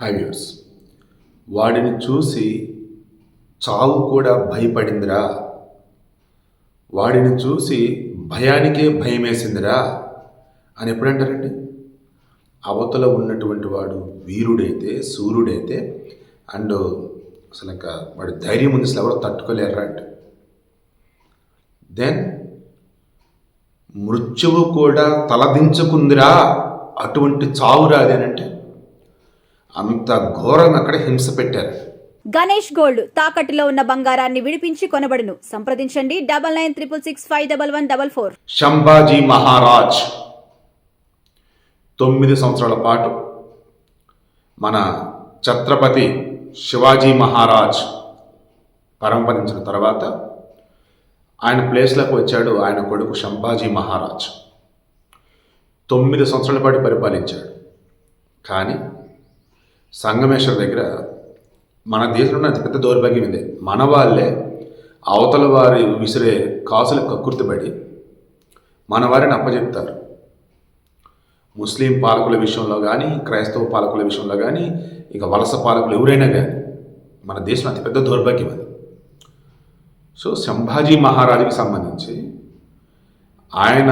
Hi views వాడిని చూసి చావు కూడా భయపడిందిరా. వాడిని చూసి భయానికే భయమేసిందిరా అని ఎప్పుడంటారండి? అవతల ఉన్నటువంటి వాడు వీరుడైతే సూర్యుడైతే అండ్ అసలు ఇంకా వాడి ధైర్యం ఉంది అసలు ఎవరు తట్టుకోలేరా అంటే. దెన్ మృత్యువు కూడా తలదించుకుందిరా. అటువంటి చావు రాదేనంటే అంత ఘోరంగా అక్కడ హింస పెట్టారు. గణేష్ గోల్డ్ తాకట్టులో ఉన్న బంగారాన్ని విడిపించి కొనబడును. సంప్రదించండి double nine triple six five double one double four. Sambhaji Maharaj. తొమ్మిది సంవత్సరాల పాటు మన ఛత్రపతి శివాజీ మహారాజ్ పరంపరించిన తర్వాత ఆయన ప్లేస్లోకి వచ్చాడు ఆయన కొడుకు శంభాజీ మహారాజ్. తొమ్మిది సంవత్సరాల పాటు పరిపాలించాడు. కానీ సంగమేశ్వర్ దగ్గర మన దేశంలో అతి పెద్ద దౌర్భాగ్యం ఇదే. మన వాళ్ళే అవతల వారి విసిరే కాసులు కక్కుర్తిపడి మన వారిని అప్పచెప్తారు ముస్లిం పాలకుల విషయంలో కానీ క్రైస్తవ పాలకుల విషయంలో కానీ ఇక వలస పాలకులు ఎవరైనా కానీ మన దేశంలో అతిపెద్ద దౌర్భాగ్యం అది. సో సంభాజీ మహారాజుకి సంబంధించి ఆయన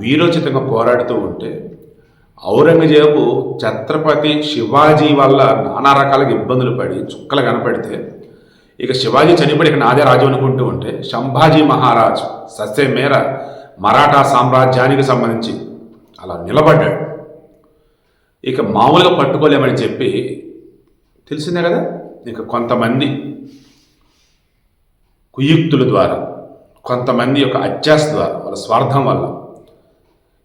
వీరోచితంగా పోరాడుతూ ఉంటే ఔరంగజేబు ఛత్రపతి శివాజీ వల్ల నానా రకాలుగా ఇబ్బందులు పడి చుక్కలు కనపడితే ఇక శివాజీ చనిపోయి ఇక నాదే రాజు అనుకుంటూ ఉంటే సంభాజీ మహారాజ్ సస్య మేర మరాఠా సామ్రాజ్యానికి సంబంధించి అలా నిలబడ్డాడు. ఇక మామూలుగా పట్టుకోలేమని చెప్పి తెలిసిందే కదా? ఇక కొంతమంది కుయుక్తుల ద్వారా కొంతమంది యొక్క అత్యాస ద్వారా వాళ్ళ స్వార్థం వల్ల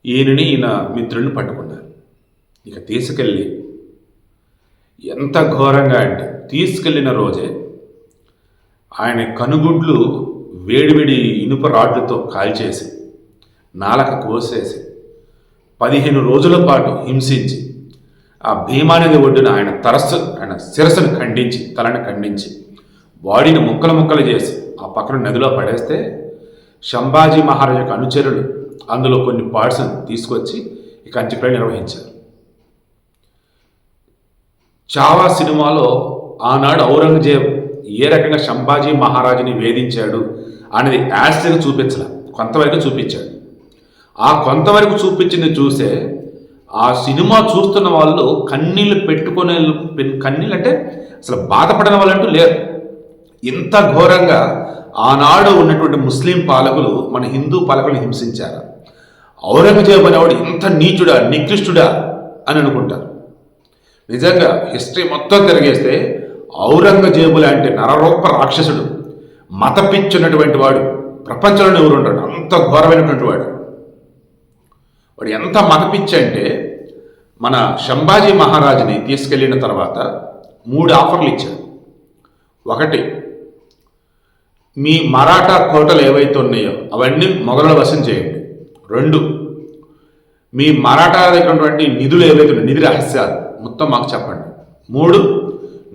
ఈయనని ఈయన మిత్రుడిని పట్టుకున్నారు. ఇక తీసుకెళ్ళి. ఎంత ఘోరంగా అంటే తీసుకెళ్ళిన రోజే ఆయన కనుగుడ్లు వేడివేడి ఇనుప రాడ్లతో కాల్చేసి నాలక కోసేసి పదిహేను రోజుల పాటు హింసించి ఆ భీమానది ఒడ్డున ఆయన తరస్సు ఆయన శిరస్సును ఖండించి తలను ఖండించి బాడీని ముక్కలు ముక్కలు చేసి ఆ పక్కన నదిలో పడేస్తే శంభాజీ మహారాజు యొక్క అనుచరులు అందులో కొన్ని పార్ట్స్ని తీసుకొచ్చి ఈ కంచిపై నిర్వహించారు. చావా సినిమాలో ఆనాడు ఔరంగజేబ్ ఏ రకంగా శంభాజీ మహారాజుని వేధించాడు అనేది యాస్ట్గా చూపించలే. కొంతవరకు చూపించాడు. ఆ కొంతవరకు చూపించింది చూసే ఆ సినిమా చూస్తున్న వాళ్ళు కన్నీళ్ళు పెట్టుకునే కన్నీళ్ళు అంటే అసలు బాధపడిన వాళ్ళంటూ లేరు. ఇంత ఘోరంగా ఆనాడు ఉన్నటువంటి ముస్లిం పాలకులు మన హిందూ పాలకులను హింసించారు? ఔరంగజేబు అనేవాడు ఇంత నీచుడా నికృష్టుడా అని అనుకుంటారు. నిజంగా హిస్టరీ మొత్తం తిరిగేస్తే ఔరంగజేబు లాంటి నరరూప రాక్షసుడు. మతపిచ్చున్నటువంటి వాడు. ప్రపంచంలో ఎవరు ఉంటాడు అంత ఘోరమైనటువంటి వాడు. వాడు ఎంత మతపిచ్చి అంటే మన శంభాజీ మహారాజుని తీసుకెళ్ళిన తర్వాత మూడు ఆఫర్లు ఇచ్చాడు ఒకటి మీ మరాఠా కోటలు ఏవైతే ఉన్నాయో అవన్నీ మొదలు వశం చేయండి. రెండు మీ మరాఠా దగ్గర ఉన్నటువంటి నిధులు ఏవైతే ఉన్నాయో నిధి రహస్యాలు మొత్తం మాకు చెప్పండి. మూడు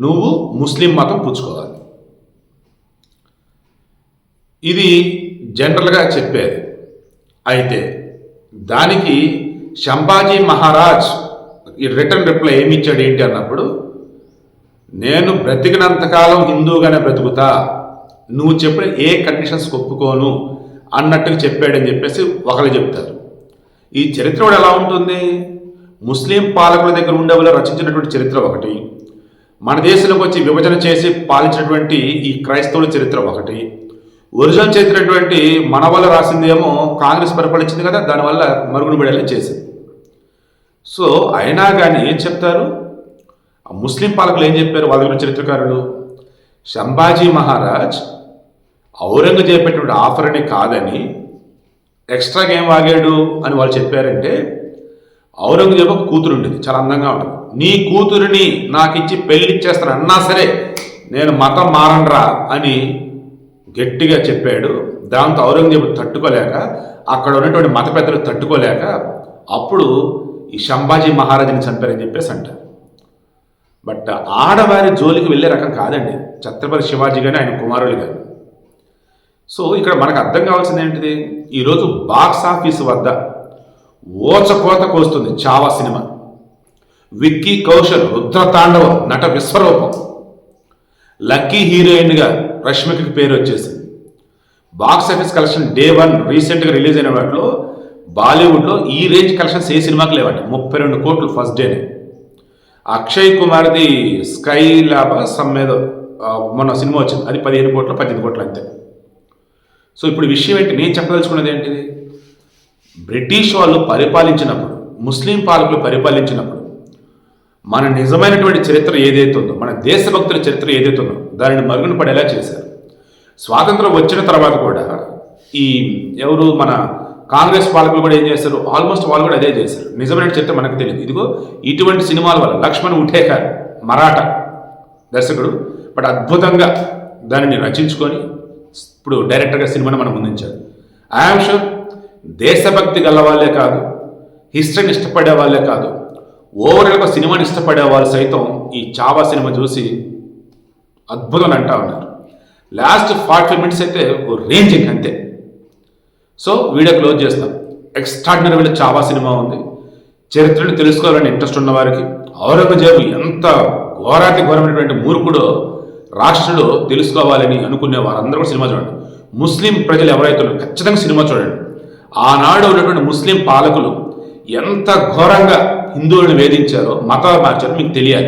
నువ్వు ముస్లిం మతం పుచ్చుకోవాలి. ఇది జనరల్గా చెప్పేది. అయితే దానికి శంభాజీ మహారాజ్ ఈ రిటర్న్ రిప్లై ఏమి ఇచ్చాడు ఏంటి అన్నప్పుడు నేను బ్రతికినంతకాలం హిందూగానే బ్రతుకుతా నువ్వు చెప్పిన ఏ కండిషన్స్ ఒప్పుకోను అన్నట్టుగా చెప్పాడని చెప్పేసి ఒకరు చెప్తారు. ఈ చరిత్ర కూడా ఎలా ఉంటుంది? ముస్లిం పాలకుల దగ్గర ఉండే వాళ్ళు రచించినటువంటి చరిత్ర ఒకటి. మన దేశంలోకి వచ్చి విభజన చేసి పాలించినటువంటి ఈ క్రైస్తవుల చరిత్ర ఒకటి. ఒరిజినల్ చేసినటువంటి మన వల్ల రాసిందేమో కాంగ్రెస్ పరిపాలించింది కదా దానివల్ల మరుగుడు బిడలే చేసింది. సో అయినా కానీ ఏం చెప్తారు? ఆ ముస్లిం పాలకులు ఏం చెప్పారు వాళ్ళ గురించి చరిత్రకారులు? సంభాజీ మహారాజ్ ఔరంగజేబ్ పెట్టినటువంటి ఆఫర్ని కాదని ఎక్స్ట్రాగా ఏం వాగాడు అని వాళ్ళు చెప్పారంటే ఔరంగజేబు ఒక కూతురు ఉండేది చాలా అందంగా ఉంటుంది. నీ కూతురిని నాకు ఇచ్చి పెళ్ళి ఇచ్చేస్తాను అన్నా సరే నేను మతం మారండ్రా అని గట్టిగా చెప్పాడు. దాంతో ఔరంగజేబు తట్టుకోలేక అక్కడ ఉన్నటువంటి మత పెద్దలు తట్టుకోలేక అప్పుడు ఈ శంభాజీ మహారాజుని చంపారని చెప్పేసి అంటారు బట్ ఆడవారి జోలికి వెళ్ళే రకం కాదండి. ఛత్రపతి శివాజీ కానీ ఆయన కుమారులు కానీ సో ఇక్కడ మనకు అర్థం కావాల్సింది ఏంటిది? ఈరోజు బాక్స్ ఆఫీస్ వద్ద ఓచకోత కోస్తుంది చావా సినిమా. విక్కీ కౌశల్ రుద్రతాండవం నట విశ్వరూపం. లక్కీ హీరోయిన్గా రష్మికకి పేరు వచ్చేసింది. Box office collection day one రీసెంట్గా రిలీజ్ అయిన వాటిలో బాలీవుడ్లో ఈ రేంజ్ కలెక్షన్స్ ఏ సినిమాకి లేవండి. ముప్పై రెండు కోట్లు ఫస్ట్ డేనే. అక్షయ్ కుమార్ది స్కై ల్యాబ్ సమ్ మీద మొన్న సినిమా వచ్చింది. అది పదిహేను కోట్లు పద్దెనిమిది కోట్లు అంతే. సో ఇప్పుడు విషయం ఏంటి? నేను చెప్పదలుచుకున్నది ఏంటిది? బ్రిటిష్ వాళ్ళు పరిపాలించినప్పుడు ముస్లిం పాలకులు పరిపాలించినప్పుడు మన నిజమైనటువంటి చరిత్ర ఏదైతే ఉందో మన దేశభక్తుల చరిత్ర ఏదైతే ఉందో దానిని మరుగున పడేలా చేశారు. స్వాతంత్రం వచ్చిన తర్వాత కూడా ఈ ఎవరు మన కాంగ్రెస్ పాలకులు కూడా ఏం చేస్తారు ఆల్మోస్ట్ వాళ్ళు కూడా అదే చేశారు. నిజమైన చరిత్ర మనకు తెలియదు. ఇదిగో ఇటువంటి సినిమాల వల్ల లక్ష్మణ్ ఉఠేకర్ మరాఠా దర్శకుడు బట్ అద్భుతంగా దానిని రచించుకొని ఇప్పుడు డైరెక్టర్గా సినిమాను మనం ముందుంచాడు ఐఆమ్ షూర్ దేశభక్తి గల వాళ్ళే కాదు హిస్టరీని ఇష్టపడే వాళ్ళే కాదు ఓవరాల్గా సినిమాని ఇష్టపడే వాళ్ళు సైతం ఈ చావా సినిమా చూసి అద్భుతం అంటా ఉన్నారు. లాస్ట్ ఫార్టీ మినిట్స్ అయితే ఓ రేంజింగ్ అంతే. సో వీడియో క్లోజ్ చేస్తాం. ఎక్స్ట్రాడినరీ వీళ్ళ చావా సినిమా ఉంది. చరిత్రను తెలుసుకోవాలని ఇంట్రెస్ట్ ఉన్న వారికి ఔరంగజేబు ఎంత ఘోరాతి ఘోరమైనటువంటి మూర్ఖుడో రాష్ట్రుడో తెలుసుకోవాలని అనుకునే వారందరూ కూడా సినిమా చూడండి. ముస్లిం ప్రజలు ఎవరైతే ఖచ్చితంగా సినిమా చూడండి. ఆనాడు ఉన్నటువంటి ముస్లిం పాలకులు ఎంత ఘోరంగా హిందువులను వేధించారో మత మార్చారో మీకు తెలియాలి.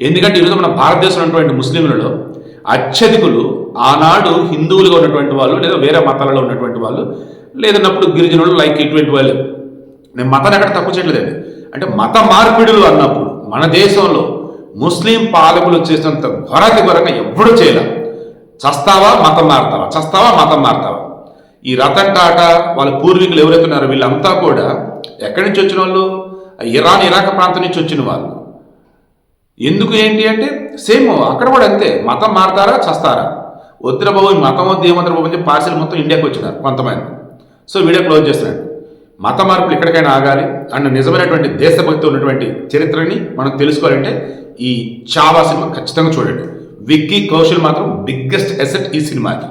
ఎందుకంటే ఈరోజు మన భారతదేశంలో ఉన్నటువంటి ముస్లింలలో అత్యధికులు ఆనాడు హిందువులుగా ఉన్నటువంటి వాళ్ళు లేదా వేరే మతాలలో ఉన్నటువంటి వాళ్ళు లేదన్నప్పుడు గిరిజనులు లైక్ ఇటువంటి వాళ్ళు. నేను మతాన్ని ఎక్కడ తక్కువ చేయట్లేదండి. అంటే మత మార్పిడులు అన్నప్పుడు మన దేశంలో ముస్లిం పాలకులు చేసినంత ఘోరాతి ఘోరంగా ఎవ్వడూ చేయలే. చస్తావా మతం మారుతావా? చస్తావా మతం మారుతావా? ఈ రతన్ టాటా వాళ్ళ పూర్వీకులు ఎవరైతే ఉన్నారో వీళ్ళంతా కూడా ఎక్కడి నుంచి వచ్చిన వాళ్ళు? ఇరాన్ ఇరాక్ ప్రాంతం నుంచి వచ్చిన వాళ్ళు. ఎందుకు ఏంటి అంటే సేమ్ అక్కడ కూడా అంతే. మతం మారతారా చస్తారా? వద్దుర బాబు మతం వద్దు ఏమొద్దుర బాబు అని చెప్పి పార్సల్ మొత్తం ఇండియాకి వచ్చినారు కొంతమంది. సో వీడియో క్లోజ్ చేస్తున్నాడు. మత మార్పులు ఎక్కడికైనా ఆగాలి. అండ్ నిజమైనటువంటి దేశభక్తి ఉన్నటువంటి చరిత్రని మనం తెలుసుకోవాలంటే ఈ చావా సినిమా ఖచ్చితంగా చూడండి. విక్కీ కౌశల్ మాత్రం బిగ్గెస్ట్ ఎసెట్ ఈ సినిమాకి.